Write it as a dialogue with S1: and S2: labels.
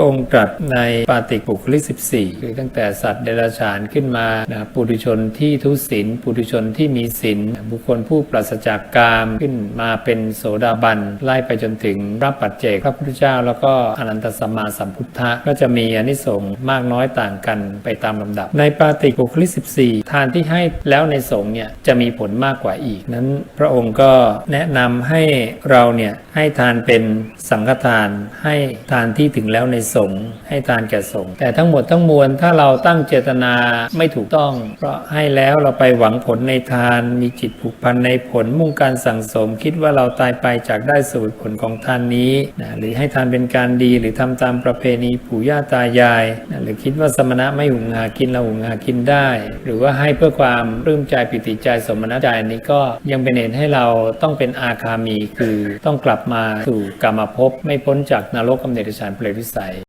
S1: ระองค์ตรัสในปาติกุคลิก14 คือตั้งแต่สัตว์เดรัจฉานขึ้นมานะปุถุชนที่ทุศีลปุถุชนที่มีศีลบุคคลผู้ปราศจากกามขึ้นมาเป็นโสดาบันไล่ไปจนถึงรับปัจเจกพระพุทธเจ้า แล้วก็อนันตสัมมาสัมพุทธะก็จะมีอนิสงส์มากน้อยต่างกันไปตามลำดับ ในปาติกุคลิก14 ทานที่ให้แล้วในสงฆ์เนี่ยจะมีผลมากกว่าอีก นั้นพระองค์ก็แนะนำให้เราเนี่ยให้ทานเป็นสังฆทานให้ทานที่ถึงแล้วในสงฆ์ให้ทานแก่สงฆ์แต่ทั้งหมดทั้งมวลถ้าเราตั้งเจตนาไม่ถูกต้อง เพราะให้แล้วเราไปหวังผลในทาน มีจิตผูกพันในผลมุ่งการสั่งสม คิดว่าเราตายไปจากได้สู่ผลของทานนี้นะหรือให้ทานเป็นการดีหรือทำตามประเพณีปู่ย่าตายายนะหรือคิดว่าสมณะไม่หุงหากินเราหุงหากินได้ หรือว่าให้เพื่อความปลื้มใจปิติใจสมณใจนี้ก็ยังเป็นเหตุให้เราต้องเป็นอาคามีคือต้องกลับมาสู่กรรมภพไม่พ้นจากนรกกำเนิดเดรัจฉานเปรตวิสัย